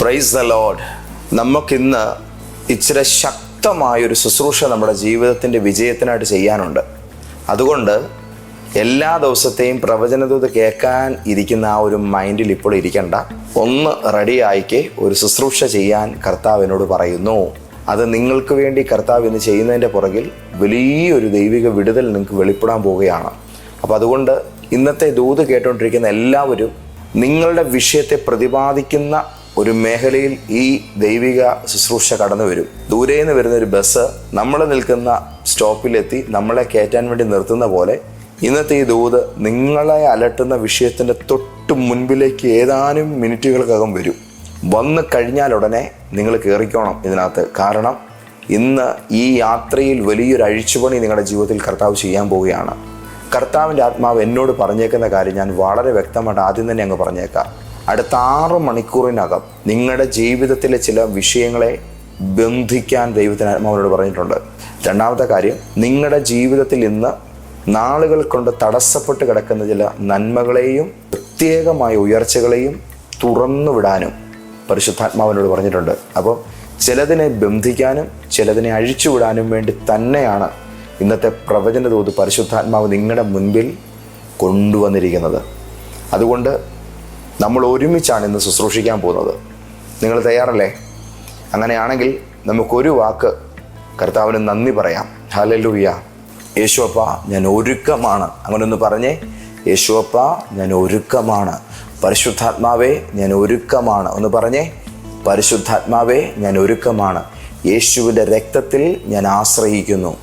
Praise the load നമുക്കിന്ന് ഇച്ചിരി ശക്തമായൊരു ശുശ്രൂഷ നമ്മുടെ ജീവിതത്തിന്റെ വിജയത്തിനായിട്ട് ചെയ്യാനുണ്ട്. അതുകൊണ്ട് എല്ലാ ദിവസത്തെയും പ്രവചനദൂത് കേൾക്കാൻ ഇരിക്കുന്ന ആ ഒരു മൈൻഡിൽ ഇപ്പോൾ ഇരിക്കണ്ട. ഒന്ന് റെഡി ആയിക്ക് ഒരു ശുശ്രൂഷ ചെയ്യാൻ കർത്താവിനോട് പറയുന്നു. അത് നിങ്ങൾക്ക് വേണ്ടി കർത്താവ് ഇന്ന് ചെയ്യുന്നതിന്റെ പുറകിൽ വലിയൊരു ദൈവിക വിടുതൽ നിങ്ങൾക്ക് വെളിപ്പെടാൻ പോവുകയാണ്. അപ്പോൾ അതുകൊണ്ട് ഇന്നത്തെ ദൂത് കേട്ടുകൊണ്ടിരിക്കുന്ന എല്ലാവരും നിങ്ങളുടെ വിഷയത്തെ പ്രതിപാദിക്കുന്ന ഒരു മേഖലയിൽ ഈ ദൈവിക ശുശ്രൂഷ കടന്നു വരും. ദൂരെ നിന്ന് വരുന്ന ഒരു ബസ് നമ്മൾ നിൽക്കുന്ന സ്റ്റോപ്പിലെത്തി നമ്മളെ കയറ്റാൻ വേണ്ടി നിർത്തുന്ന പോലെ ഇന്നത്തെ ഈ ദൂത് നിങ്ങളെ അലട്ടുന്ന വിഷയത്തിന്റെ തൊട്ട് മുൻപിലേക്ക് ഏതാനും മിനിറ്റുകൾക്കകം വരും. വന്നു കഴിഞ്ഞാൽ ഉടനെ നിങ്ങൾ കയറിക്കോണം ഇതിനകത്ത്. കാരണം ഇന്ന് ഈ യാത്രയിൽ വലിയൊരു അഴിച്ചുപണി നിങ്ങളുടെ ജീവിതത്തിൽ കർത്താവ് ചെയ്യാൻ പോവുകയാണ്. കർത്താവിന്റെ ആത്മാവ് എന്നോട് പറഞ്ഞേക്കുന്ന കാര്യം ഞാൻ വളരെ വ്യക്തമായിട്ട് ആദ്യം തന്നെ അങ്ങ് പറഞ്ഞേക്കാം. അടുത്ത ആറ് മണിക്കൂറിനകം നിങ്ങളുടെ ജീവിതത്തിലെ ചില വിഷയങ്ങളെ ബന്ധിക്കാൻ ദൈവത്തിന് ആത്മാവിനോട് പറഞ്ഞിട്ടുണ്ട്. രണ്ടാമത്തെ കാര്യം നിങ്ങളുടെ ജീവിതത്തിൽ ഇന്ന് നാളുകൾ കൊണ്ട് തടസ്സപ്പെട്ട് കിടക്കുന്ന ചില നന്മകളെയും പ്രത്യേകമായ ഉയർച്ചകളെയും തുറന്നു വിടാനും പരിശുദ്ധാത്മാവിനോട് പറഞ്ഞിട്ടുണ്ട്. അപ്പോൾ ചിലതിനെ ബന്ധിക്കാനും ചിലതിനെ അഴിച്ചുവിടാനും വേണ്ടി തന്നെയാണ് ഇന്നത്തെ പ്രവചന തോത് പരിശുദ്ധാത്മാവ് നിങ്ങളുടെ മുൻപിൽ കൊണ്ടുവന്നിരിക്കുന്നത്. അതുകൊണ്ട് നമ്മൾ ഒരുമിച്ചാണ് ഇന്ന് ശുശ്രൂഷിക്കാൻ പോകുന്നത്. നിങ്ങൾ തയ്യാറല്ലേ? അങ്ങനെയാണെങ്കിൽ നമുക്കൊരു വാക്ക് കർത്താവിന് നന്ദി പറയാം. ഹലലൂയ യേശുവപ്പ ഞാൻ ഒരുക്കമാണ്. അങ്ങനെ ഒന്ന് പറഞ്ഞേ. യേശുവപ്പ ഞാൻ ഒരുക്കമാണ്. പരിശുദ്ധാത്മാവേ ഞാൻ ഒരുക്കമാണ്. ഒന്ന് പറഞ്ഞേ. പരിശുദ്ധാത്മാവേ ഞാൻ ഒരുക്കമാണ്. യേശുവിന്റെ രക്തത്തിൽ ഞാൻ ആശ്രയിക്കുന്നു.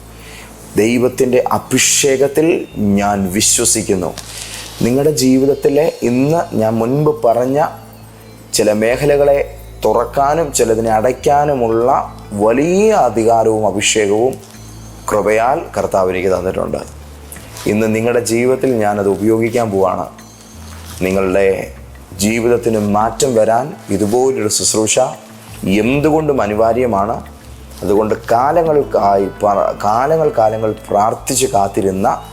ദൈവത്തിന്റെ അഭിഷേകത്തിൽ ഞാൻ വിശ്വസിക്കുന്നു. നിങ്ങളുടെ ജീവിതത്തിലെ ഇന്ന് ഞാൻ മുൻപ് പറഞ്ഞ ചില മേഖലകളെ തുറക്കാനും ചിലതിനെ അടയ്ക്കാനുമുള്ള വലിയ അധികാരവും അഭിഷേകവും കൃപയാൽ കർത്താവ് എനിക്ക് തന്നിട്ടുണ്ട്. ഇന്ന് നിങ്ങളുടെ ജീവിതത്തിൽ ഞാനത് ഉപയോഗിക്കാൻ പോവാണ്. നിങ്ങളുടെ ജീവിതത്തിന് മാറ്റം വരാൻ ഇതുപോലൊരു ശുശ്രൂഷ എന്തുകൊണ്ടും അനിവാര്യമാണ്. അതുകൊണ്ട് കാലങ്ങൾക്കായി കാലങ്ങൾ കാലങ്ങൾ പ്രാർത്ഥിച്ച് കാത്തിരുന്ന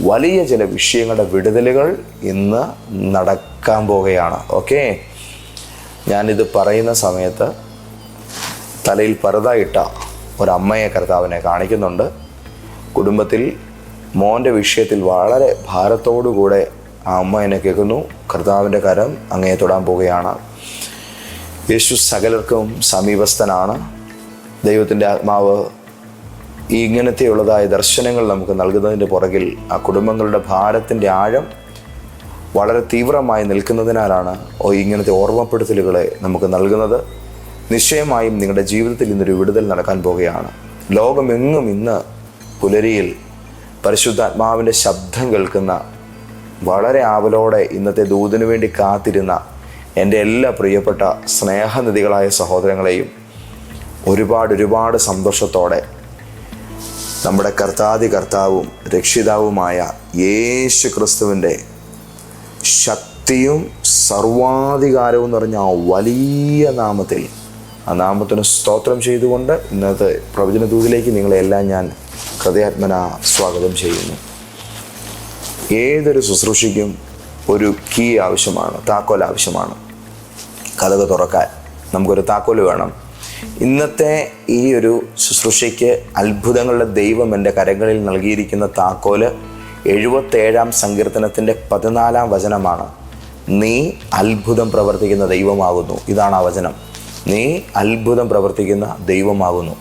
വലിയ ചില വിഷയങ്ങളുടെ വിടുതലുകൾ ഇന്ന് നടക്കാൻ പോവുകയാണ്. ഓക്കെ ഞാനിത് പറയുന്ന സമയത്ത് തലയിൽ പരതായിട്ട ഒരമ്മയെ കർത്താവിനെ കാണിക്കുന്നുണ്ട്. കുടുംബത്തിൽ മോന്റെ വിഷയത്തിൽ വളരെ ഭാരത്തോടുകൂടെ ആ അമ്മ എന്നെ കേൾക്കുന്നു. കർത്താവിന്റെ കരം അങ്ങേ തൊടാൻ പോവുകയാണ്. യേശു സകലർക്കും സമീപസ്ഥനാണ്. ദൈവത്തിന്റെ ആത്മാവ് ഈ ഇങ്ങനത്തെയുള്ളതായ ദർശനങ്ങൾ നമുക്ക് നൽകുന്നതിന്റെ പുറകിൽ ആ കുടുംബങ്ങളുടെ ഭാരത്തിന്റെ ആഴം വളരെ തീവ്രമായി നിൽക്കുന്നതിനാലാണ് ഓ ഇങ്ങനത്തെ ഓർമ്മപ്പെടുത്തലുകളെ നമുക്ക് നൽകുന്നത്. നിശ്ചയമായും നിങ്ങളുടെ ജീവിതത്തിൽ ഇന്നൊരു വിടുതൽ നടക്കാൻ പോവുകയാണ്. ലോകമെങ്ങും ഇന്ന് പുലരിയിൽ പരിശുദ്ധാത്മാവിന്റെ ശബ്ദം കേൾക്കുന്ന വളരെ ആവലോടെ ഇന്നത്തെ ദൂതിനു വേണ്ടി കാത്തിരുന്ന എന്റെ എല്ലാ പ്രിയപ്പെട്ട സ്നേഹനിധികളായ സഹോദരങ്ങളെയും ഒരുപാട് ഒരുപാട് സന്തോഷത്തോടെ നമ്മുടെ കർത്താതി കർത്താവും രക്ഷിതാവുമായ യേശു ക്രിസ്തുവിന്റെ ശക്തിയും സർവാധികാരവും നിറഞ്ഞ ആ വലിയ നാമത്തിൽ ആ നാമത്തിന് സ്തോത്രം ചെയ്തുകൊണ്ട് ഇന്നത്തെ പ്രവചന ദൂതിലേക്ക് നിങ്ങളെല്ലാം ഞാൻ ഹൃദയാത്മന സ്വാഗതം ചെയ്യുന്നു. ഏതൊരു ശുശ്രൂഷയ്ക്കും ഒരു കീ ആവശ്യമാണ് താക്കോൽ ആവശ്യമാണ്. കഥക തുറക്കാൻ നമുക്കൊരു താക്കോൽ വേണം. ഇന്നത്തെ ഈ ഒരു ശുശ്രൂഷയ്ക്ക് അത്ഭുതങ്ങളുടെ ദൈവം എന്റെ കരങ്ങളിൽ നൽകിയിരിക്കുന്ന താക്കോൽ എഴുപത്തേഴാം സങ്കീർത്തനത്തിന്റെ പതിനാലാം വചനമാണ്. നീ അത്ഭുതം പ്രവർത്തിക്കുന്ന ദൈവമാകുന്നു. ഇതാണ് ആ വചനം. നീ അത്ഭുതം പ്രവർത്തിക്കുന്ന ദൈവമാകുന്നു.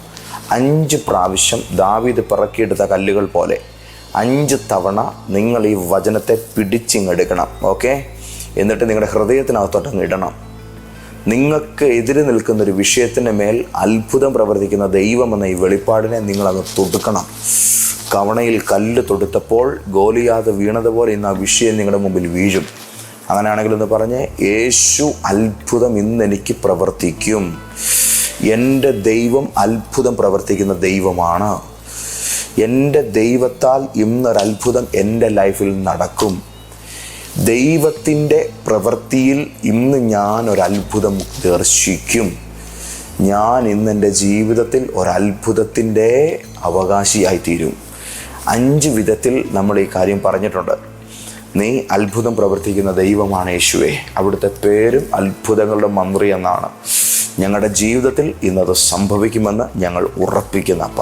അഞ്ച് പ്രാവശ്യം ദാവീദ് പിറക്കിയെടുത്ത കല്ലുകൾ പോലെ അഞ്ച് തവണ നിങ്ങൾ ഈ വചനത്തെ പിടിച്ചിങ്ങെടുക്കണം ഓക്കെ? എന്നിട്ട് നിങ്ങളുടെ ഹൃദയത്തിനകത്തോട്ടങ്ങ് ഇടണം. നിങ്ങൾക്ക് എതിരെ നിൽക്കുന്ന ഒരു വിഷയത്തിന് മേൽ അത്ഭുതം പ്രവർത്തിക്കുന്ന ദൈവം എന്ന ഈ വെളിപ്പാടിനെ നിങ്ങളത് തൊടുക്കണം. കവണയിൽ കല്ല് തൊടുത്തപ്പോൾ ഗോലിയാതെ വീണതുപോലെ ഇന്ന് ആ വിഷയം നിങ്ങളുടെ മുമ്പിൽ വീഴും. അങ്ങനെയാണെങ്കിൽ എന്ന് പറഞ്ഞ് യേശു അത്ഭുതം ഇന്ന് എനിക്ക് പ്രവർത്തിക്കും. എന്റെ ദൈവം അത്ഭുതം പ്രവർത്തിക്കുന്ന ദൈവമാണ്. എന്റെ ദൈവത്താൽ ഇന്നൊരത്ഭുതം എന്റെ ലൈഫിൽ നടക്കും. ദൈവത്തിന്റെ പ്രവൃത്തിയിൽ ഇന്ന് ഞാൻ ഒരത്ഭുതം ദർശിക്കും. ഞാൻ ഇന്ന് എന്റെ ജീവിതത്തിൽ ഒരത്ഭുതത്തിന്റെ അവകാശിയായി തീരും അഞ്ച് വിധത്തിൽ നമ്മൾ ഈ കാര്യം പറഞ്ഞിട്ടുണ്ട്. നീ അത്ഭുതം പ്രവർത്തിക്കുന്ന ദൈവമാണ് യേശുവെ. അവിടുത്തെ പേരും അത്ഭുതങ്ങളുടെ മന്ത്രി എന്നാണ്. ഞങ്ങളുടെ ജീവിതത്തിൽ ഇന്നത് സംഭവിക്കുമെന്ന് ഞങ്ങൾ ഉറപ്പിക്കുന്ന അപ്പ.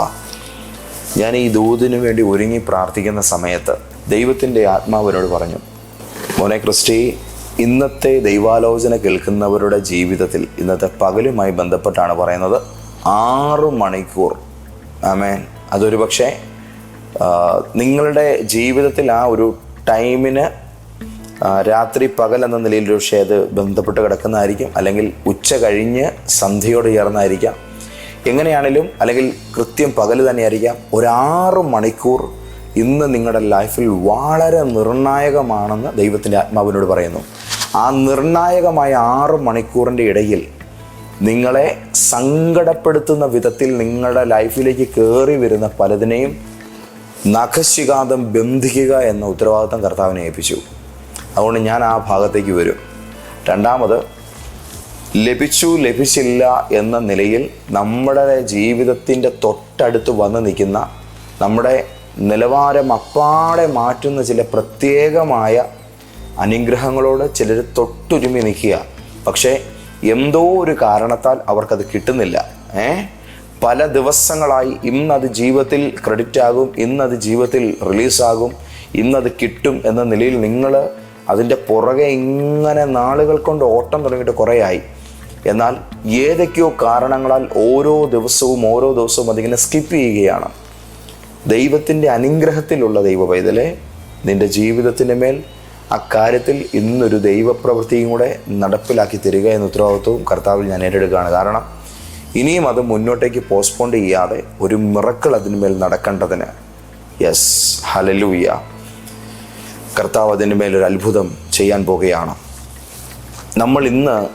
ഞാൻ ഈ ദൂതിനു വേണ്ടി ഒരുങ്ങി പ്രാർത്ഥിക്കുന്ന സമയത്ത് ദൈവത്തിന്റെ ആത്മാവിനോട് പറഞ്ഞു മോനെ ക്രിസ്റ്റി ഇന്നത്തെ ദൈവാലോചന കേൾക്കുന്നവരുടെ ജീവിതത്തിൽ ഇന്നത്തെ പകലുമായി ബന്ധപ്പെട്ടാണ് പറയുന്നത്. ആറു മണിക്കൂർ. ആമേൻ. അതൊരു പക്ഷേ നിങ്ങളുടെ ജീവിതത്തിൽ ആ ഒരു ടൈമിന് രാത്രി പകൽ എന്ന നിലയിൽ ഒരു പക്ഷേ അത് ബന്ധപ്പെട്ട് കിടക്കുന്നതായിരിക്കും. അല്ലെങ്കിൽ ഉച്ച കഴിഞ്ഞ് സന്ധ്യയോട് ചേർന്നായിരിക്കാം. എങ്ങനെയാണെങ്കിലും അല്ലെങ്കിൽ കൃത്യം പകൽ തന്നെയായിരിക്കാം. ഒരാറ് മണിക്കൂർ ഇന്ന് നിങ്ങളുടെ ലൈഫിൽ വളരെ നിർണായകമാണെന്ന് ദൈവത്തിന്റെ ആത്മാവിനോട് പറയുന്നു. ആ നിർണായകമായ ആറ് മണിക്കൂറിന്റെ ഇടയിൽ നിങ്ങളെ സങ്കടപ്പെടുത്തുന്ന വിധത്തിൽ നിങ്ങളുടെ ലൈഫിലേക്ക് കയറി വരുന്ന പലതിനെയും നഖശികാന്തം ബന്ധിക്കുക എന്ന ഉത്തരവാദിത്തം കർത്താവിനെ ഏൽപ്പിച്ചു. അതുകൊണ്ട് ഞാൻ ആ ഭാഗത്തേക്ക് വരും. രണ്ടാമത് ലഭിച്ചു ലഭിച്ചില്ല എന്ന നിലയിൽ നമ്മുടെ ജീവിതത്തിന്റെ തൊട്ടടുത്ത് വന്ന് നിൽക്കുന്ന നമ്മുടെ നിലവാരം അപ്പാടെ മാറ്റുന്ന ചില പ്രത്യേകമായ അനുഗ്രഹങ്ങളോട് ചിലർ തൊട്ടുരുമി നിൽക്കുക. പക്ഷേ എന്തോ ഒരു കാരണത്താൽ അവർക്കത് കിട്ടുന്നില്ല. ഏ? പല ദിവസങ്ങളായി ഇന്നത് ജീവിതത്തിൽ ക്രെഡിറ്റ് ആകും ഇന്നത് ജീവിതത്തിൽ റിലീസാകും ഇന്നത് കിട്ടും എന്ന നിലയിൽ നിങ്ങൾ അതിന്റെ പുറകെ ഇങ്ങനെ നാളുകൾ കൊണ്ട് ഓട്ടം തുടങ്ങിയിട്ട് കുറേ ആയി എന്നാൽ ഏതൊക്കെയോ കാരണങ്ങളാൽ ഓരോ ദിവസവും ഓരോ ദിവസവും അതിങ്ങനെ സ്കിപ്പ് ചെയ്യുകയാണ്. ദൈവത്തിന്റെ അനുഗ്രഹത്തിലുള്ള ദൈവ പൈതലെ നിന്റെ ജീവിതത്തിന്റെ മേൽ അക്കാര്യത്തിൽ ഇന്നൊരു ദൈവപ്രവൃത്തിയും കൂടെ നടപ്പിലാക്കി തരിക എന്ന ഉത്തരവാദിത്വവും കർത്താവിൽ ഞാൻ ഏറ്റെടുക്കുകയാണ്. കാരണം ഇനിയും അത് മുന്നോട്ടേക്ക് പോസ്റ്റ്പോൺ ചെയ്യാതെ ഒരു മിറക്കൾ അതിന്മേൽ നടക്കേണ്ടതിന്. യെസ് ഹലലൂയ കർത്താവ് അതിന്റെ ഒരു അത്ഭുതം ചെയ്യാൻ പോകുകയാണ്. നമ്മൾ ഇന്ന്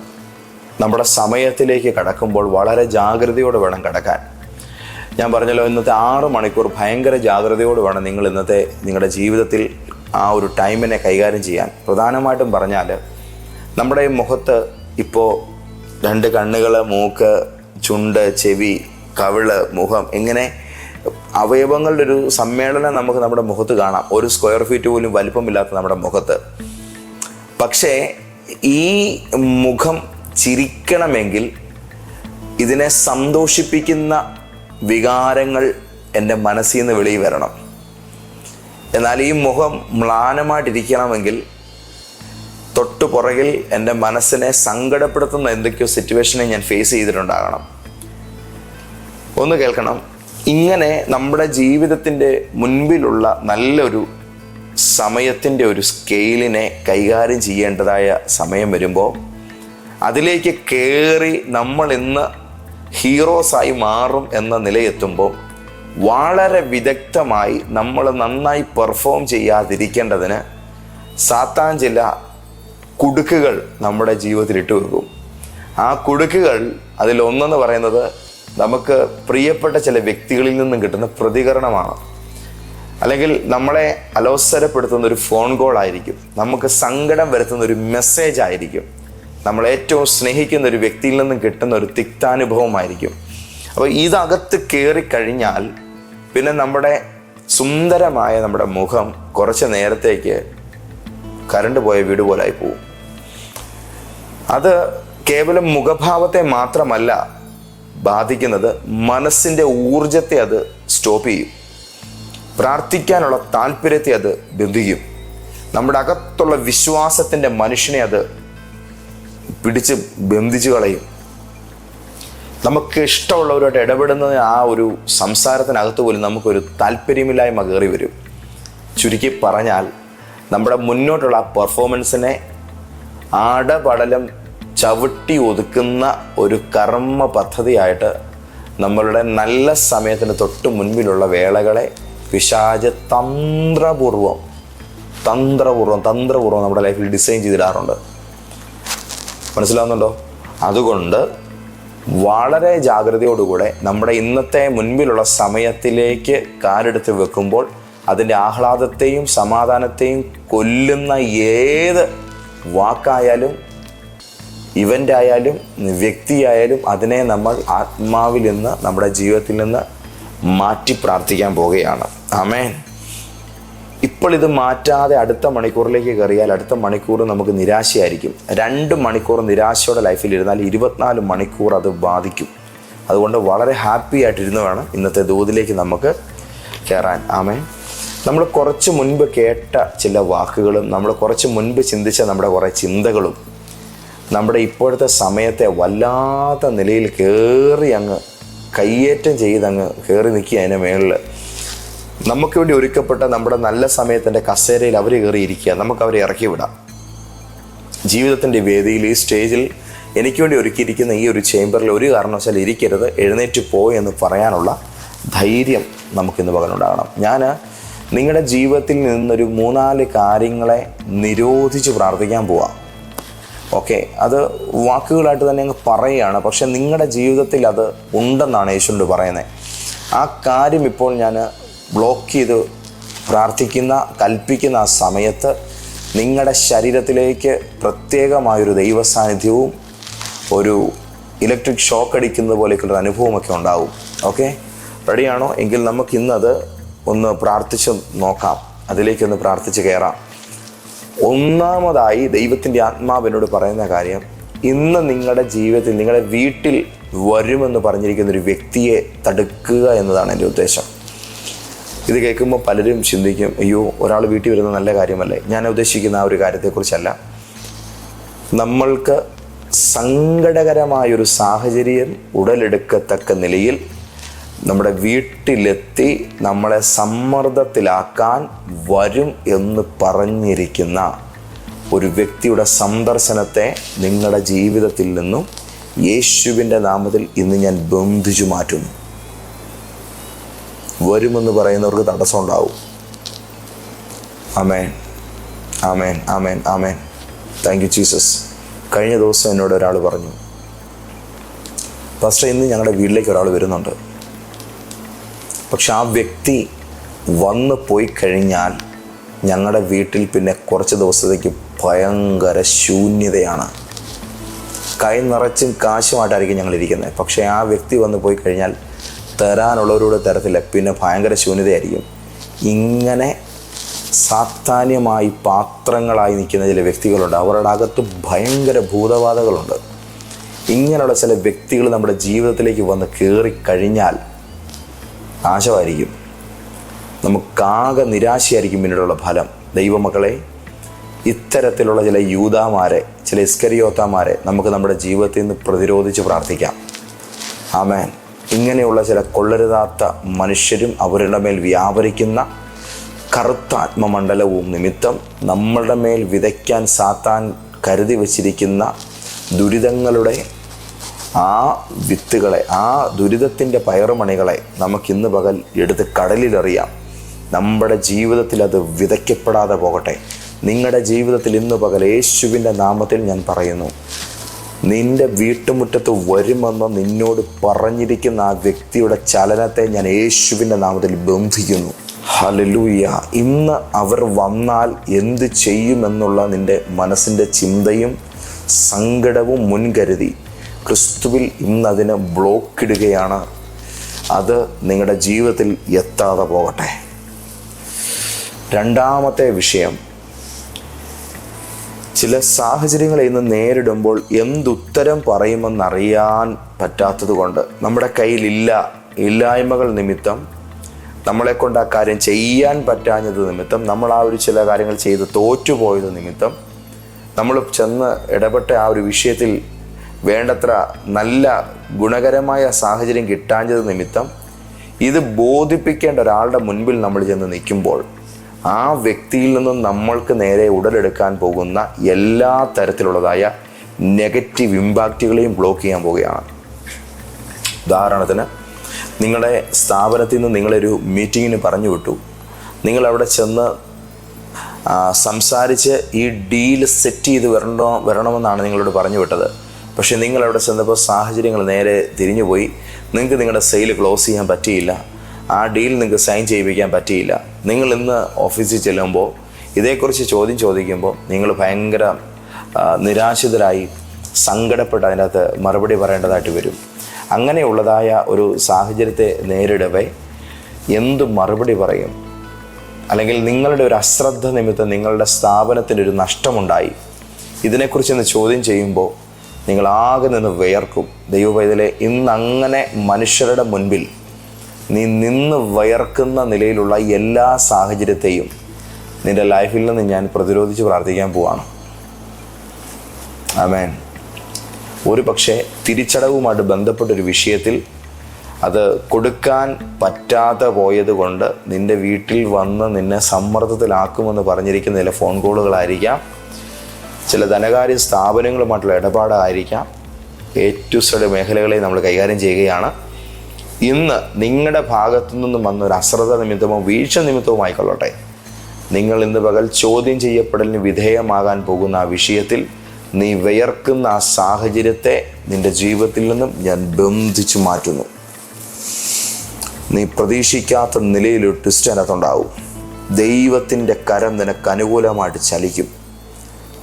നമ്മുടെ സമയത്തിലേക്ക് കടക്കുമ്പോൾ വളരെ ജാഗ്രതയോടെ വേണം കടക്കാൻ. ഞാൻ പറഞ്ഞല്ലോ ഇന്നത്തെ ആറ് മണിക്കൂർ ഭയങ്കര ജാഗ്രതയോട് വേണം നിങ്ങൾ ഇന്നത്തെ നിങ്ങളുടെ ജീവിതത്തിൽ ആ ഒരു ടൈമിനെ കൈകാര്യം ചെയ്യാൻ. പ്രധാനമായിട്ടും പറഞ്ഞാൽ നമ്മുടെ മുഖത്ത് ഇപ്പോൾ രണ്ട് കണ്ണുകൾ മൂക്ക് ചുണ്ട് ചെവി കവിൾ മുഖം ഇങ്ങനെ അവയവങ്ങളുടെ ഒരു സമ്മേളനം നമുക്ക് നമ്മുടെ മുഖത്ത് കാണാം. ഒരു സ്ക്വയർ ഫീറ്റ് പോലും വലിപ്പമില്ലാത്ത നമ്മുടെ മുഖത്ത്. പക്ഷേ ഈ മുഖം ചിരിക്കണമെങ്കിൽ ഇതിനെ സന്തോഷിപ്പിക്കുന്ന വികാരങ്ങൾ എന്റെ മനസ്സിൽ നിന്ന് വെളിയിൽ വരണം. എന്നാൽ ഈ മുഖം മ്ലാനമായിട്ടിരിക്കണമെങ്കിൽ തൊട്ടു പുറകിൽ എന്റെ മനസ്സിനെ സങ്കടപ്പെടുത്തുന്ന എന്തൊക്കെയോ സിറ്റുവേഷനെ ഞാൻ ഫേസ് ചെയ്തിട്ടുണ്ടാകണം. ഒന്ന് കേൾക്കണം. ഇങ്ങനെ നമ്മുടെ ജീവിതത്തിന്റെ മുൻപിലുള്ള നല്ലൊരു സമയത്തിന്റെ ഒരു സ്കെയിലിനെ കൈകാര്യം ചെയ്യേണ്ടതായ സമയം വരുമ്പോൾ അതിലേക്ക് കയറി നമ്മൾ ഇന്ന് ഹീറോസായി മാറും എന്ന നിലയെത്തുമ്പോൾ വളരെ വിദഗ്ധമായി നമ്മൾ നന്നായി പെർഫോം ചെയ്യാതിരിക്കേണ്ടതിന് സാത്താൻ ചില കുടുക്കുകൾ നമ്മുടെ ജീവിതത്തിൽ ഇട്ട് വെക്കും. ആ കുടുക്കുകൾ അതിലൊന്നെന്ന് പറയുന്നത് നമുക്ക് പ്രിയപ്പെട്ട ചില വ്യക്തികളിൽ നിന്നും കിട്ടുന്ന പ്രതികരണമാണ്. അല്ലെങ്കിൽ നമ്മളെ അലോസരപ്പെടുത്തുന്ന ഒരു ഫോൺ കോൾ ആയിരിക്കും. നമുക്ക് സങ്കടം വരുത്തുന്ന ഒരു മെസ്സേജ് ആയിരിക്കും. നമ്മൾ ഏറ്റവും സ്നേഹിക്കുന്ന ഒരു വ്യക്തിയിൽ നിന്നും കിട്ടുന്ന ഒരു തിക്താനുഭവമായിരിക്കും. അപ്പോൾ ഇതകത്ത് കയറി കഴിഞ്ഞാൽ പിന്നെ നമ്മുടെ സുന്ദരമായ നമ്മുടെ മുഖം കുറച്ച് നേരത്തേക്ക് കരണ്ട് പോയ വീട് പോലായി പോവും. അത് കേവലം മുഖഭാവത്തെ മാത്രമല്ല ബാധിക്കുന്നത് മനസ്സിന്റെ ഊർജത്തെ അത് സ്റ്റോപ്പ് ചെയ്യും. പ്രാർത്ഥിക്കാനുള്ള താല്പര്യത്തെ അത് ബന്ധിക്കും. നമ്മുടെ അകത്തുള്ള വിശ്വാസത്തിന്റെ മനുഷ്യനെ അത് പിടിച്ച് ബന്ധിച്ചു കളയും. നമുക്ക് ഇഷ്ടമുള്ളവരോട് ഇടപെടുന്ന ആ ഒരു സംസാരത്തിനകത്ത് പോലും നമുക്കൊരു താല്പര്യമില്ലായ്മ കയറി വരും. ചുരുക്കി പറഞ്ഞാൽ നമ്മുടെ മുന്നോട്ടുള്ള ആ പെർഫോമൻസിനെ ആടപടലം ചവിട്ടി ഒതുക്കുന്ന ഒരു കർമ്മ പദ്ധതിയായിട്ട് നമ്മളുടെ നല്ല സമയത്തിന് തൊട്ട് മുൻപിലുള്ള വേളകളെ പിശാജ് തന്ത്രപൂർവം തന്ത്രപൂർവം തന്ത്രപൂർവം നമ്മുടെ ലൈഫിൽ ഡിസൈൻ ചെയ്തിടാറുണ്ട്. മനസ്സിലാവുന്നുണ്ടോ? അതുകൊണ്ട് വളരെ ജാഗ്രതയോടുകൂടെ നമ്മുടെ ഇന്നത്തെ മുൻപിലുള്ള സമയത്തിലേക്ക് കാലെടുത്ത് വെക്കുമ്പോൾ അതിന്റെ ആഹ്ലാദത്തെയും സമാധാനത്തെയും കൊല്ലുന്ന ഏത് വാക്കായാലും ഇവന്റ് ആയാലും വ്യക്തിയായാലും അതിനെ നമ്മൾ ആത്മാവിൽ നിന്ന് നമ്മുടെ ജീവിതത്തിൽ നിന്ന് മാറ്റി പ്രാർത്ഥിക്കാൻ പോവുകയാണ്. ആമേൻ. ഇപ്പോൾ ഇത് മാറ്റാതെ അടുത്ത മണിക്കൂറിലേക്ക് കയറിയാൽ അടുത്ത മണിക്കൂർ നമുക്ക് നിരാശയായിരിക്കും. രണ്ട് മണിക്കൂർ നിരാശയുടെ ലൈഫിൽ ഇരുന്നാൽ ഇരുപത്തിനാല് മണിക്കൂർ അത് ബാധിക്കും. അതുകൊണ്ട് വളരെ ഹാപ്പി ആയിട്ടിരുന്ന് വേണം ഇന്നത്തെ ദൂതിലേക്ക് നമുക്ക് കയറാൻ ആമേ നമ്മൾ കുറച്ച് മുൻപ് കേട്ട ചില വാക്കുകളും നമ്മൾ കുറച്ച് മുൻപ് ചിന്തിച്ച നമ്മുടെ കുറേ ചിന്തകളും നമ്മുടെ ഇപ്പോഴത്തെ സമയത്തെ വല്ലാത്ത നിലയിൽ കയറി അങ്ങ് കയ്യേറ്റം ചെയ്തങ്ങ് കയറി നിൽക്കുക അതിന്റെ മേളിൽ നമുക്ക് വേണ്ടി ഒരുക്കപ്പെട്ട നമ്മുടെ നല്ല സമയത്തിന്റെ കസേരയിൽ അവർ കയറിയിരിക്കുക നമുക്ക് അവരെ ഇറക്കി വിടാം. ജീവിതത്തിന്റെ വേദിയിൽ ഈ സ്റ്റേജിൽ എനിക്ക് വേണ്ടി ഒരുക്കിയിരിക്കുന്ന ഈ ഒരു ചേംബറിൽ ഒരു കാരണവശാലും ഇരിക്കരുത്. എഴുന്നേറ്റ് പോയി എന്ന് പറയാനുള്ള ധൈര്യം നമുക്കിന്ന് പകലുണ്ടാകണം. ഞാൻ നിങ്ങളുടെ ജീവിതത്തിൽ നിന്നൊരു മൂന്നാൽ കാര്യങ്ങളെ നിരോധിച്ച് പ്രാർത്ഥിക്കാൻ പോവാം. ഓക്കെ അത് വാക്കുകളായിട്ട് തന്നെ അങ്ങ് പറയുകയാണ്. പക്ഷെ നിങ്ങളുടെ ജീവിതത്തിൽ അത് ഉണ്ടെന്നാണ് യേശുണ്ട് പറയുന്നത്. ആ കാര്യം ഇപ്പോൾ ഞാൻ ബ്ലോക്ക് ചെയ്ത് പ്രാർത്ഥിക്കുന്ന കൽപ്പിക്കുന്ന ആ സമയത്ത് നിങ്ങളുടെ ശരീരത്തിലേക്ക് പ്രത്യേകമായൊരു ദൈവ സാന്നിധ്യവും ഒരു ഇലക്ട്രിക് ഷോക്ക് അടിക്കുന്ന പോലെയൊക്കെയുള്ള അനുഭവമൊക്കെ ഉണ്ടാവും. ഓക്കെ? റെഡിയാണോ? എങ്കിൽ നമുക്ക് ഇന്നത് ഒന്ന് പ്രാർത്ഥിച്ച് നോക്കാം. അതിലേക്കൊന്ന് പ്രാർത്ഥിച്ച് കയറാം ഒന്നാമതായി ദൈവത്തിന്റെ ആത്മാവിനോട് പറയുന്ന കാര്യം ഇന്ന് നിങ്ങളുടെ ജീവിതത്തിൽ നിങ്ങളുടെ വീട്ടിൽ വരുമെന്ന് പറഞ്ഞിരിക്കുന്ന ഒരു വ്യക്തിയെ തടുക്കുക എന്നതാണ് എന്റെ ഉദ്ദേശം. ഇത് കേൾക്കുമ്പോൾ പലരും ചിന്തിക്കും അയ്യോ ഒരാൾ വീട്ടിൽ വരുന്ന നല്ല കാര്യമല്ലേ? ഞാൻ ഉദ്ദേശിക്കുന്ന ആ ഒരു കാര്യത്തെക്കുറിച്ചല്ല. നമ്മൾക്ക് സങ്കടകരമായൊരു സാഹചര്യം ഉടലെടുക്കത്തക്ക നിലയിൽ നമ്മുടെ വീട്ടിലെത്തി നമ്മളെ സമ്മർദ്ദത്തിലാക്കാൻ വരും എന്ന് പറഞ്ഞിരിക്കുന്ന ഒരു വ്യക്തിയുടെ സന്ദർശനത്തെ നിങ്ങളുടെ ജീവിതത്തിൽ നിന്നും യേശുവിന്റെ നാമത്തിൽ ഇന്ന് ഞാൻ ബന്ധിച്ചു മാറ്റുന്നു. വരുമെന്ന് പറയുന്നവർക്ക് തടസ്സം ഉണ്ടാവും amen amen. Amen. Amen. Thank you Jesus കഴിഞ്ഞ ദിവസം എന്നോട് ഒരാൾ പറഞ്ഞു ഫസ്റ്റ് ഇന്ന് ഞങ്ങളുടെ വീട്ടിലേക്ക് ഒരാൾ വരുന്നുണ്ട്. പക്ഷെ ആ വ്യക്തി വന്ന് പോയി കഴിഞ്ഞാൽ ഞങ്ങളുടെ വീട്ടിൽ പിന്നെ കുറച്ച് ദിവസത്തേക്ക് ഭയങ്കര ശൂന്യതയാണ്. കൈ നിറച്ചും കാശുമായിട്ടായിരിക്കും ഞങ്ങൾ ഇരിക്കുന്നത് പക്ഷേ ആ വ്യക്തി വന്ന് പോയി കഴിഞ്ഞാൽ തരാനുള്ളവരോട് തരത്തില്ല. പിന്നെ ഭയങ്കര ശൂന്യതയായിരിക്കും. ഇങ്ങനെ സാധാന്യമായി പാത്രങ്ങളായി നിൽക്കുന്ന ചില വ്യക്തികളുണ്ട്. അവരുടെ അകത്ത് ഭയങ്കര ഭൂതബാധകളുണ്ട് ഇങ്ങനെയുള്ള ചില വ്യക്തികൾ നമ്മുടെ ജീവിതത്തിലേക്ക് വന്ന് കയറി കഴിഞ്ഞാൽ നാശമായിരിക്കും. നമുക്കാകെ നിരാശയായിരിക്കും പിന്നീടുള്ള ഫലം. ദൈവമക്കളെ ഇത്തരത്തിലുള്ള ചില യൂതാമാരെ ചില ഇസ്കരിയോത്താമാരെ നമുക്ക് നമ്മുടെ ജീവിതത്തിൽ നിന്ന് പ്രതിരോധിച്ച് പ്രാർത്ഥിക്കാം. ആമേൻ. ഇങ്ങനെയുള്ള ചില കൊള്ളരുതാത്ത മനുഷ്യരും അവരുടെ മേൽ വ്യാപരിക്കുന്ന കറുത്ത ആത്മമണ്ഡലവും നിമിത്തം നമ്മളുടെ മേൽ വിതയ്ക്കാൻ സാത്താൻ കരുതി വച്ചിരിക്കുന്ന ദുരിതങ്ങളുടെ ആ വിത്തുകളെ ആ ദുരിതത്തിന്റെ പയറുമണികളെ നമുക്കിന്ന് പകൽ എടുത്ത് കടലിലെറിയാം. നമ്മുടെ ജീവിതത്തിൽ അത് വിതയ്ക്കപ്പെടാതെ പോകട്ടെ. നിങ്ങളുടെ ജീവിതത്തിൽ ഇന്ന് പകൽ യേശുവിന്റെ നാമത്തിൽ ഞാൻ പറയുന്നു നിന്റെ വീട്ടുമുറ്റത്ത് വരുമെന്ന് നിന്നോട് പറഞ്ഞിരിക്കുന്ന ആ വ്യക്തിയുടെ ചലനത്തെ ഞാൻ യേശുവിന്റെ നാമത്തിൽ ബന്ധിക്കുന്നു. ഹലലൂയ ഇന്ന് അവർ വന്നാൽ എന്ത് ചെയ്യുമെന്നുള്ള നിന്റെ മനസ്സിന്റെ ചിന്തയും സങ്കടവും മുൻകരുതി ക്രിസ്തുവിൽ ഇന്ന് അതിനെ ബ്ലോക്ക് ഇടുകയാണ് അത് നിങ്ങളുടെ ജീവിതത്തിൽ എത്താതെ പോകട്ടെ. രണ്ടാമത്തെ വിഷയം ചില സാഹചര്യങ്ങളെ ഇന്ന് നേരിടുമ്പോൾ എന്തുത്തരം പറയുമെന്നറിയാൻ പറ്റാത്തത് കൊണ്ട് നമ്മുടെ കയ്യിലില്ല. ഇല്ലായ്മകൾ നിമിത്തം നമ്മളെ കൊണ്ട് ആ കാര്യം ചെയ്യാൻ പറ്റാഞ്ഞത് നിമിത്തം നമ്മൾ ആ ഒരു ചില കാര്യങ്ങൾ ചെയ്ത് തോറ്റുപോയത് നിമിത്തം നമ്മൾ ചെന്ന് ഇടപെട്ട ആ ഒരു വിഷയത്തിൽ വേണ്ടത്ര നല്ല ഗുണകരമായ സാഹചര്യം കിട്ടാഞ്ഞത് നിമിത്തം ഇത് ബോധിപ്പിക്കേണ്ട ഒരാളുടെ മുൻപിൽ നമ്മൾ ചെന്ന് നിൽക്കുമ്പോൾ ആ വ്യക്തിയിൽ നിന്നും നമ്മൾക്ക് നേരെ ഉടലെടുക്കാൻ പോകുന്ന എല്ലാ തരത്തിലുള്ളതായ നെഗറ്റീവ് ഇമ്പാക്റ്റുകളെയും ബ്ലോക്ക് ചെയ്യാൻ പോവുകയാണ്. ഉദാഹരണത്തിന് നിങ്ങളുടെ സ്ഥാപനത്തിൽ നിന്ന് നിങ്ങളൊരു മീറ്റിങ്ങിന് പറഞ്ഞു വിട്ടു. നിങ്ങൾ അവിടെ ചെന്ന് സംസാരിച്ച് ഈ ഡീൽ സെറ്റ് ചെയ്ത് വരണോ വരണമെന്നാണ് നിങ്ങളോട് പറഞ്ഞു വിട്ടത്. പക്ഷേ നിങ്ങൾ അവിടെ ചെന്നപ്പോൾ സാഹചര്യങ്ങൾ നേരെ തിരിഞ്ഞുപോയി. നിങ്ങൾക്ക് നിങ്ങളുടെ സെയിൽ ക്ലോസ് ചെയ്യാൻ പറ്റിയില്ല. ആ ഡീൽ നിങ്ങൾക്ക് സൈൻ ചെയ്യിപ്പിക്കാൻ പറ്റിയില്ല. നിങ്ങൾ ഇന്ന് ഓഫീസിൽ ചെല്ലുമ്പോൾ ഇതേക്കുറിച്ച് ചോദ്യം ചോദിക്കുമ്പോൾ നിങ്ങൾ ഭയങ്കര നിരാശിതരായി സങ്കടപ്പെട്ട് അതിനകത്ത് മറുപടി പറയേണ്ടതായിട്ട് വരും. അങ്ങനെയുള്ളതായ ഒരു സാഹചര്യത്തെ നേരിടവേ എന്തു മറുപടി പറയും? അല്ലെങ്കിൽ നിങ്ങളുടെ ഒരു അശ്രദ്ധ നിമിത്തം നിങ്ങളുടെ സ്ഥാപനത്തിന്റെ ഒരു നഷ്ടമുണ്ടായി. ഇതിനെക്കുറിച്ച് ഒന്ന് ചോദ്യം ചെയ്യുമ്പോൾ നിങ്ങൾ ആകെ നിന്ന് വിയർക്കും. ദൈവവൈതലെ ഇന്ന് അങ്ങനെ മനുഷ്യരുടെ മുൻപിൽ നീ നിന്ന് വയർക്കുന്ന നിലയിലുള്ള എല്ലാ സാഹചര്യത്തെയും നിന്റെ ലൈഫിൽ നിന്ന് ഞാൻ പ്രതിരോധിച്ച് പ്രാർത്ഥിക്കാൻ പോവാണ്. ആമേൻ. ഒരു പക്ഷേ തിരിച്ചടവുമായിട്ട് ബന്ധപ്പെട്ടൊരു വിഷയത്തിൽ അത് കൊടുക്കാൻ പറ്റാതെ പോയത് കൊണ്ട് നിന്റെ വീട്ടിൽ വന്ന് നിന്നെ സമ്മർദ്ദത്തിലാക്കുമെന്ന് പറഞ്ഞിരിക്കുന്ന ചില ഫോൺ കോളുകളായിരിക്കാം. ചില ധനകാര്യ സ്ഥാപനങ്ങളുമായിട്ടുള്ള ഇടപാടായിരിക്കാം. എ ടു മേഖലകളെ നമ്മൾ കൈകാര്യം ചെയ്യുകയാണ്. ഇന്ന് നിങ്ങളുടെ ഭാഗത്തു നിന്നും വന്ന ഒരു അശ്രദ്ധ നിമിത്തമോ വീഴ്ച നിമിത്തവും ആയിക്കൊള്ളട്ടെ നിങ്ങൾ ഇന്ന് പകൽ ചോദ്യം ചെയ്യപ്പെടലിന് വിധേയമാകാൻ പോകുന്ന ആ വിഷയത്തിൽ നീ വിയർക്കുന്ന ആ സാഹചര്യത്തെ നിന്റെ ജീവിതത്തിൽ നിന്നും ഞാൻ ബന്ധിച്ചു മാറ്റുന്നു. നീ പ്രതീക്ഷിക്കാത്ത നിലയിലൊരു ട്വിസ്റ്റ് അതിനകത്തുണ്ടാവും. ദൈവത്തിന്റെ കരം നിനക്ക് അനുകൂലമായിട്ട് ചലിക്കും.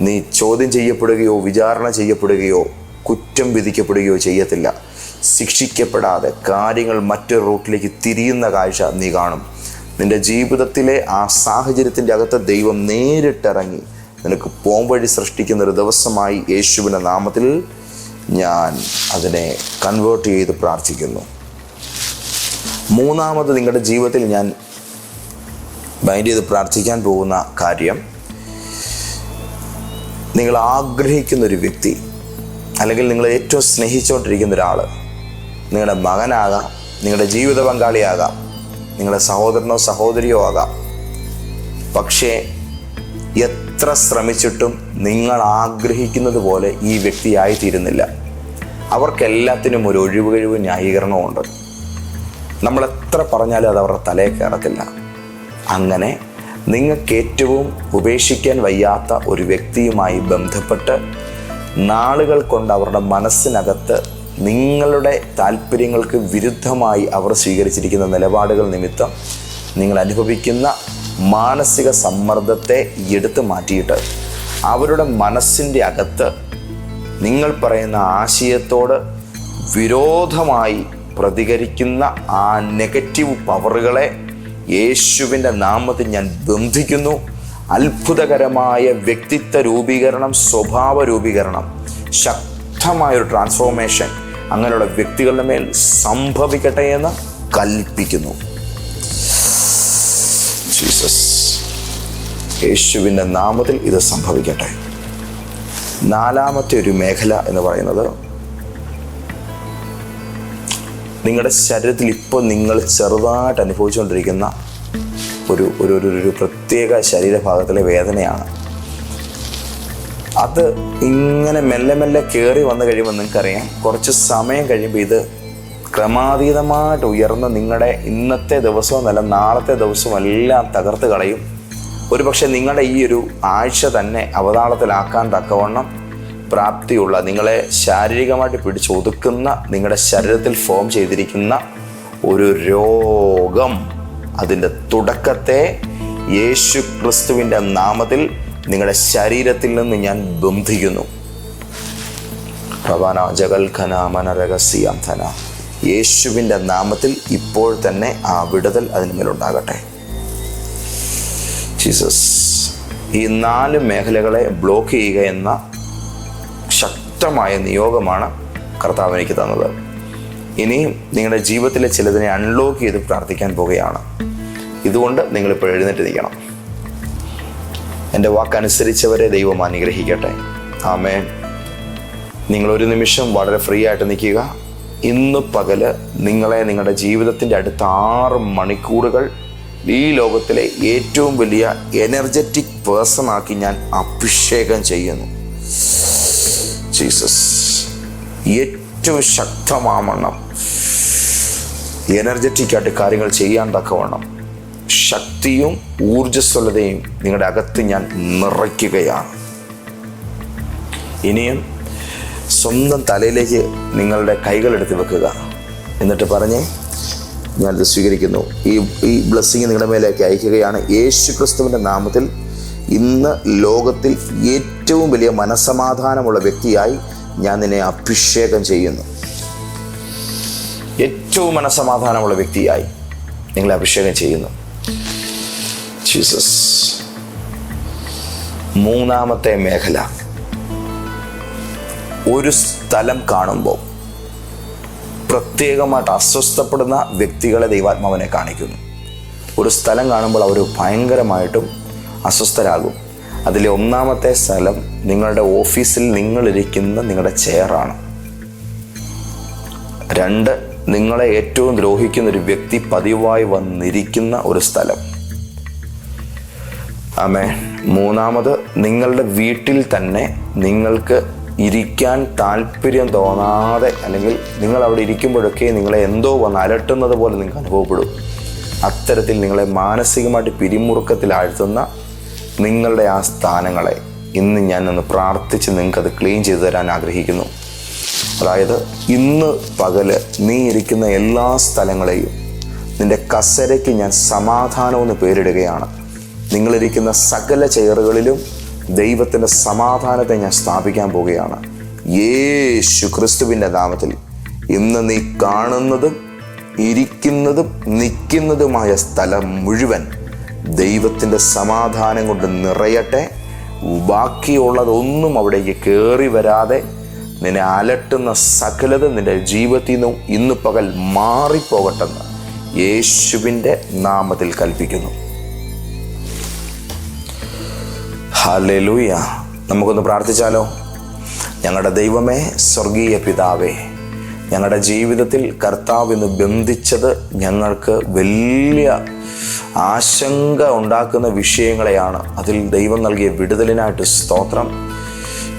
നീ ചോദ്യം ചെയ്യപ്പെടുകയോ വിചാരണ ചെയ്യപ്പെടുകയോ കുറ്റം വിധിക്കപ്പെടുകയോ ചെയ്യത്തില്ല. ശിക്ഷിക്കപ്പെടാതെ കാര്യങ്ങൾ മറ്റൊരു റൂട്ടിലേക്ക് തിരിയുന്ന കാഴ്ച നീ കാണും. നിന്റെ ജീവിതത്തിലെ ആ സാഹചര്യത്തിന്റെ അകത്ത് ദൈവം നേരിട്ടിറങ്ങി നിനക്ക് പോംവഴി സൃഷ്ടിക്കുന്ന ഒരു ദിവസമായി യേശുവിന്റെ നാമത്തിൽ ഞാൻ അതിനെ കൺവേർട്ട് ചെയ്ത് പ്രാർത്ഥിക്കുന്നു. മൂന്നാമത് നിങ്ങളുടെ ജീവിതത്തിൽ ഞാൻ ബൈൻഡ് ചെയ്ത് പ്രാർത്ഥിക്കാൻ പോകുന്ന കാര്യം നിങ്ങൾ ആഗ്രഹിക്കുന്ന ഒരു വ്യക്തി അല്ലെങ്കിൽ നിങ്ങൾ ഏറ്റവും സ്നേഹിച്ചുകൊണ്ടിരിക്കുന്ന ഒരാൾ നിങ്ങളുടെ മകനാകാം നിങ്ങളുടെ ജീവിത പങ്കാളിയാകാം നിങ്ങളുടെ സഹോദരനോ സഹോദരിയോ ആകാം. പക്ഷേ എത്ര ശ്രമിച്ചിട്ടും നിങ്ങൾ ആഗ്രഹിക്കുന്നത് പോലെ ഈ വ്യക്തിയായി തീരുന്നില്ല അവർക്കെല്ലാത്തിനും ഒരു ഒഴിവ് കഴിവ് ന്യായീകരണമുണ്ട് നമ്മൾ എത്ര പറഞ്ഞാലും അത് അവരുടെ തലയെ കയറത്തില്ല. അങ്ങനെ നിങ്ങൾക്ക് ഏറ്റവും ഉപേക്ഷിക്കാൻ വയ്യാത്ത ഒരു വ്യക്തിയുമായി ബന്ധപ്പെട്ട് നാളുകൾ കൊണ്ട് അവരുടെ മനസ്സിനകത്ത് നിങ്ങളുടെ താല്പര്യങ്ങൾക്ക് വിരുദ്ധമായി അവർ സ്വീകരിച്ചിരിക്കുന്ന നിലപാടുകൾ നിമിത്തം നിങ്ങൾ അനുഭവിക്കുന്ന മാനസിക സമ്മർദ്ദത്തെ എടുത്തു മാറ്റിയിട്ട് അവരുടെ മനസ്സിന്റെ അകത്ത് നിങ്ങൾ പറയുന്ന ആശയത്തോട് വിരോധമായി പ്രതികരിക്കുന്ന ആ നെഗറ്റീവ് പവറുകളെ യേശുവിന്റെ നാമത്തിൽ ഞാൻ ബന്ധിക്കുന്നു. അത്ഭുതകരമായ വ്യക്തിത്വ രൂപീകരണം സ്വഭാവ രൂപീകരണം ശക്തമായൊരു ട്രാൻസ്ഫോർമേഷൻ അങ്ങനെയുള്ള വ്യക്തികളുടെ മേൽ സംഭവിക്കട്ടെ എന്ന് കൽപ്പിക്കുന്നു. ജീസസ് യേശുവിന്റെ നാമത്തിൽ ഇത് സംഭവിക്കട്ടെ. നാലാമത്തെ ഒരു മേഖല എന്ന് പറയുന്നത് നിങ്ങളുടെ ശരീരത്തിൽ ഇപ്പോൾ നിങ്ങൾ ചെറുതായിട്ട് അനുഭവിച്ചുകൊണ്ടിരിക്കുന്ന ഒരു ഒരു ഒരു പ്രത്യേക ശരീരഭാഗത്തിലെ വേദനയാണ്. അത് ഇങ്ങനെ മെല്ലെ മെല്ലെ കയറി വന്നു കഴിയുമ്പോൾ നിങ്ങൾക്കറിയാം കുറച്ച് സമയം കഴിയുമ്പോൾ ഇത് ക്രമാതീതമായിട്ട് ഉയർന്ന് നിങ്ങളുടെ ഇന്നത്തെ ദിവസവും അല്ല നാളത്തെ ദിവസവും എല്ലാം തകർത്ത് കളയും. ഒരുപക്ഷെ നിങ്ങളുടെ ഈ ഒരു ആഴ്ച തന്നെ അവതാളത്തിലാക്കാൻ തക്കവണ്ണം പ്രാപ്തിയുള്ള നിങ്ങളെ ശാരീരികമായിട്ട് പിടിച്ചൊതുക്കുന്ന നിങ്ങളുടെ ശരീരത്തിൽ ഫോം ചെയ്തിരിക്കുന്ന ഒരു രോഗം. അതിന്റെ തുടക്കത്തെ യേശു ക്രിസ്തുവിന്റെ നാമത്തിൽ നിങ്ങളുടെ ശരീരത്തിൽ നിന്ന് ഞാൻ ബന്ധിക്കുന്നു. ഭവാന ജഗൽ ഖനാമന രഹസ്യാം ധന. യേശുവിന്റെ നാമത്തിൽ ഇപ്പോൾ തന്നെ ആ വിടുതൽ അതിന് മേലുണ്ടാകട്ടെ ജീസസ് ഈ നാല് മേഖലകളെ ബ്ലോക്ക് ചെയ്യുക എന്ന ശക്തമായ നിയോഗമാണ് കർത്താവ് എനിക്ക് തന്നത്. ഇനിയും നിങ്ങളുടെ ജീവിതത്തിലെ ചിലതിനെ അൺലോക്ക് ചെയ്ത് പ്രാർത്ഥിക്കാൻ പോവുകയാണ്. ഇതുകൊണ്ട് നിങ്ങളിപ്പോൾ എഴുന്നേറ്റ് നിൽക്കണം. എന്റെ വാക്കനുസരിച്ചവരെ ദൈവം അനുഗ്രഹിക്കട്ടെ. ആമേ നിങ്ങൾ ഒരു നിമിഷം വളരെ ഫ്രീ ആയിട്ട് നിൽക്കുക. ഇന്ന് പകൽ നിങ്ങളെ നിങ്ങളുടെ ജീവിതത്തിന്റെ അടുത്ത ആറ് മണിക്കൂറുകൾ ഈ ലോകത്തിലെ ഏറ്റവും വലിയ എനർജറ്റിക് പേഴ്സൺ ആക്കി ഞാൻ അഭിഷേകം ചെയ്യുന്നു. ജീസസ് ഏറ്റവും ശക്തമാവണം. എനർജറ്റിക് ആയിട്ട് കാര്യങ്ങൾ ചെയ്യാൻ തക്കവണ്ണം. ശക്തിയും ഊർജസ്വലതയും നിങ്ങളുടെ അകത്ത് ഞാൻ നിറയ്ക്കുകയാണ്. ഇനിയും സ്വന്തം തലയിലേക്ക് നിങ്ങളുടെ കൈകളെടുത്ത് വെക്കുക. എന്നിട്ട് പറഞ്ഞേ ഞാനിത് സ്വീകരിക്കുന്നു. ഈ ഈ ബ്ലെസ്സിങ് നിങ്ങളുടെ മേലേക്ക് അയക്കുകയാണ്. യേശു ക്രിസ്തുവിന്റെ നാമത്തിൽ ഇന്ന് ലോകത്തിൽ ഏറ്റവും വലിയ മനസമാധാനമുള്ള വ്യക്തിയായി ഞാൻ നിന്നെ അഭിഷേകം ചെയ്യുന്നു. ഏറ്റവും മനസമാധാനമുള്ള വ്യക്തിയായി നിങ്ങളെ അഭിഷേകം ചെയ്യുന്നു. ജീസസ് മൂന്നാമത്തെ മേഖല. ഒരു സ്ഥലം കാണുമ്പോൾ പ്രത്യേകമായിട്ട് അസ്വസ്ഥപ്പെടുന്ന വ്യക്തികളെ ദൈവാത്മാവനെ കാണിക്കുന്നു. ഒരു സ്ഥലം കാണുമ്പോൾ അവർ ഭയങ്കരമായിട്ടും അസ്വസ്ഥരാകും. അതിലെ ഒന്നാമത്തെ സ്ഥലം നിങ്ങളുടെ ഓഫീസിൽ നിങ്ങളിരിക്കുന്ന നിങ്ങളുടെ ചെയറാണ് രണ്ട് നിങ്ങളെ ഏറ്റവും ദ്രോഹിക്കുന്ന ഒരു വ്യക്തി പതിവായി വന്നിരിക്കുന്ന ഒരു സ്ഥലം. ആമേ മൂന്നാമത് നിങ്ങളുടെ വീട്ടിൽ തന്നെ നിങ്ങൾക്ക് ഇരിക്കാൻ താല്പര്യം തോന്നാതെ അല്ലെങ്കിൽ നിങ്ങൾ അവിടെ ഇരിക്കുമ്പോഴൊക്കെ നിങ്ങളെ എന്തോ വന്ന് അലട്ടുന്നത് പോലെ നിങ്ങൾക്ക് അനുഭവപ്പെടും. അത്തരത്തിൽ നിങ്ങളെ മാനസികമായിട്ട് പിരിമുറുക്കത്തിൽ ആഴ്ത്തുന്ന നിങ്ങളുടെ ആ സ്ഥാനങ്ങളെ ഇന്ന് ഞാൻ ഒന്ന് പ്രാർത്ഥിച്ച് നിങ്ങൾക്കത് ക്ലീൻ ചെയ്തു തരാൻ ആഗ്രഹിക്കുന്നു. അതായത് ഇന്ന് പകൽ നീ ഇരിക്കുന്ന എല്ലാ സ്ഥലങ്ങളെയും നിന്റെ കസരയ്ക്ക് ഞാൻ സമാധാനമെന്ന് പേരിടുകയാണ്. നിങ്ങളിരിക്കുന്ന സകല ചെയറുകളിലും ദൈവത്തിന്റെ സമാധാനത്തെ ഞാൻ സ്ഥാപിക്കാൻ പോവുകയാണ്. യേശു ക്രിസ്തുവിന്റെ നാമത്തിൽ ഇന്ന് നീ കാണുന്നതും ഇരിക്കുന്നതും നിൽക്കുന്നതുമായ സ്ഥലം മുഴുവൻ ദൈവത്തിന്റെ സമാധാനം കൊണ്ട് നിറയട്ടെ. ബാക്കിയുള്ളതൊന്നും അവിടേക്ക് കയറി വരാതെ നിന്നെ അലട്ടുന്ന സകലത നിന്റെ ജീവിതത്തിൽ നിന്നും ഇന്ന് പകൽ മാറിപ്പോകട്ടെന്ന് യേശുവിന്റെ നാമത്തിൽ കൽപ്പിക്കുന്നു. ഹലലൂയ നമുക്കൊന്ന് പ്രാർത്ഥിച്ചാലോ? ഞങ്ങളുടെ ദൈവമേ സ്വർഗീയ പിതാവേ ഞങ്ങളുടെ ജീവിതത്തിൽ കർത്താവ് ഇന്ന് ബന്ധിച്ചത് ഞങ്ങൾക്ക് വലിയ ആശങ്ക ഉണ്ടാക്കുന്ന വിഷയങ്ങളെയാണ്. അതിൽ ദൈവം നൽകിയ വിടുതലിനായിട്ട് സ്തോത്രം.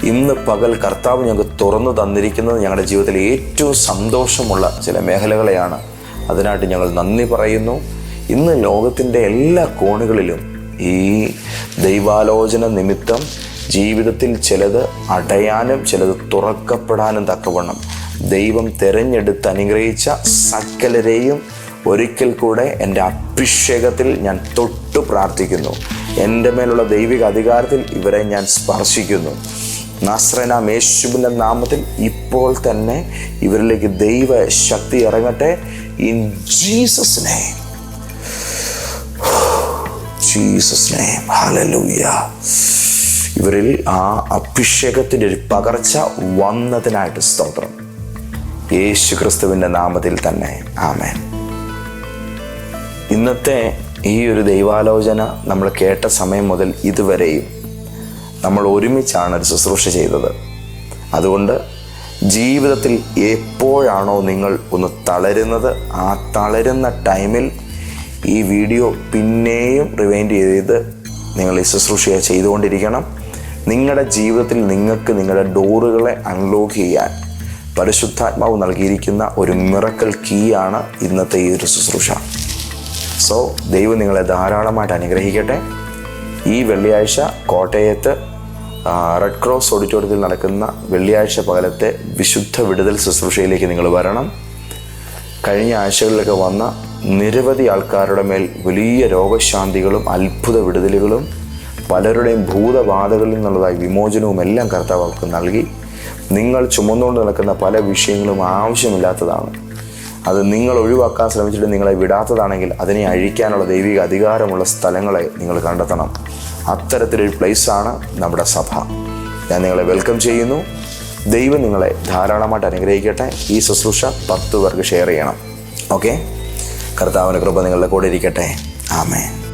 ഇന്ന് പകൽ കർത്താവ് ഞങ്ങൾക്ക് തുറന്നു തന്നിരിക്കുന്നത് ഞങ്ങളുടെ ജീവിതത്തിൽ ഏറ്റവും സന്തോഷമുള്ള ചില മേഖലകളെയാണ്. അതിനായിട്ട് ഞങ്ങൾ നന്ദി പറയുന്നു. ഇന്ന് ലോകത്തിന്റെ എല്ലാ കോണുകളിലും ഈ ദൈവാലോചന നിമിത്തം ജീവിതത്തിൽ ചിലത് അടയാനും ചിലത് തുറക്കപ്പെടാനും തക്കവണ്ണം ദൈവം തിരഞ്ഞെടുത്ത് അനുഗ്രഹിച്ച സകലരെയും ഒരിക്കൽ കൂടെ എന്റെ അഭിഷേകത്തിൽ ഞാൻ തൊട്ടു പ്രാർത്ഥിക്കുന്നു. എന്റെ മേലുള്ള ദൈവിക അധികാരത്തിൽ ഇവരെ ഞാൻ സ്പർശിക്കുന്നു. നാസ്രനാം യേശുവിന്റെ നാമത്തിൽ ഇപ്പോൾ തന്നെ ഇവരിലേക്ക് ദൈവ ശക്തി ഇറങ്ങട്ടെ. In Jesus name Jesus name hallelujah ഇവരിൽ ആ അഭിഷേകത്തിന്റെ ഒരു പകർച്ച വന്നതിനായിട്ട് സ്തോത്രം. യേശു ക്രിസ്തുവിന്റെ നാമത്തിൽ തന്നെ. ആമേൻ. ഇന്നത്തെ ഈ ഒരു ദൈവാലോചന നമ്മൾ കേട്ട സമയം മുതൽ ഇതുവരെയും നമ്മൾ ഒരുമിച്ചാണ് ഒരു ശുശ്രൂഷ ചെയ്തത്. അതുകൊണ്ട് ജീവിതത്തിൽ എപ്പോഴാണോ നിങ്ങൾ ഒന്ന് തളരുന്നത് ആ തളരുന്ന ടൈമിൽ ഈ വീഡിയോ പിന്നെയും റിവൈൻഡ് ചെയ്ത് നിങ്ങൾ ഈ ശുശ്രൂഷ ചെയ്തുകൊണ്ടിരിക്കണം. നിങ്ങളുടെ ജീവിതത്തിൽ നിങ്ങൾക്ക് നിങ്ങളുടെ ഡോറുകളെ അൺലോക്ക് ചെയ്യാൻ പരിശുദ്ധാത്മാവ് നൽകിയിരിക്കുന്ന ഒരു മിറക്കൽ കീ ആണ് ഇന്നത്തെ ഈ ഒരു ശുശ്രൂഷ. സോ ദൈവം നിങ്ങളെ ധാരാളമായിട്ട് അനുഗ്രഹിക്കട്ടെ. ഈ വെള്ളിയാഴ്ച കോട്ടയത്ത് റെഡ് ക്രോസ് ഓഡിറ്റോറിയത്തിൽ നടക്കുന്ന വെള്ളിയാഴ്ച പകലത്തെ വിശുദ്ധ വിടുതൽ ശുശ്രൂഷയിലേക്ക് നിങ്ങൾ വരണം. കഴിഞ്ഞ ആഴ്ചകളിലൊക്കെ വന്ന നിരവധി ആൾക്കാരുടെ മേൽ വലിയ രോഗശാന്തികളും അത്ഭുത വിടുതലുകളും പലരുടെയും ഭൂതബാധകളിൽ നിന്നുള്ളതായി വിമോചനവും എല്ലാം കർത്താവ് നൽകി. നിങ്ങൾ ചുമന്നുകൊണ്ട് നടക്കുന്ന പല വിഷയങ്ങളും ആവശ്യമില്ലാത്തതാണ്. അത് നിങ്ങൾ ഒഴിവാക്കാൻ ശ്രമിച്ചിട്ട് നിങ്ങളെ വിടാത്തതാണെങ്കിൽ അതിനെ അഴിക്കാനുള്ള ദൈവിക അധികാരമുള്ള സ്ഥലങ്ങളെ നിങ്ങൾ കണ്ടെത്തണം. അത്തരത്തിലൊരു പ്ലേസാണ് നമ്മുടെ സഭ. ഞാൻ നിങ്ങളെ വെൽക്കം ചെയ്യുന്നു. ദൈവം നിങ്ങളെ ധാരാളമായിട്ട് അനുഗ്രഹിക്കട്ടെ. ഈ ശുശ്രൂഷ പത്ത് പേർക്ക് ഷെയർ ചെയ്യണം. ഓക്കെ കർത്താവിന്റെ കൃപ നിങ്ങളുടെ കൂടെ ഇരിക്കട്ടെ. ആമേൻ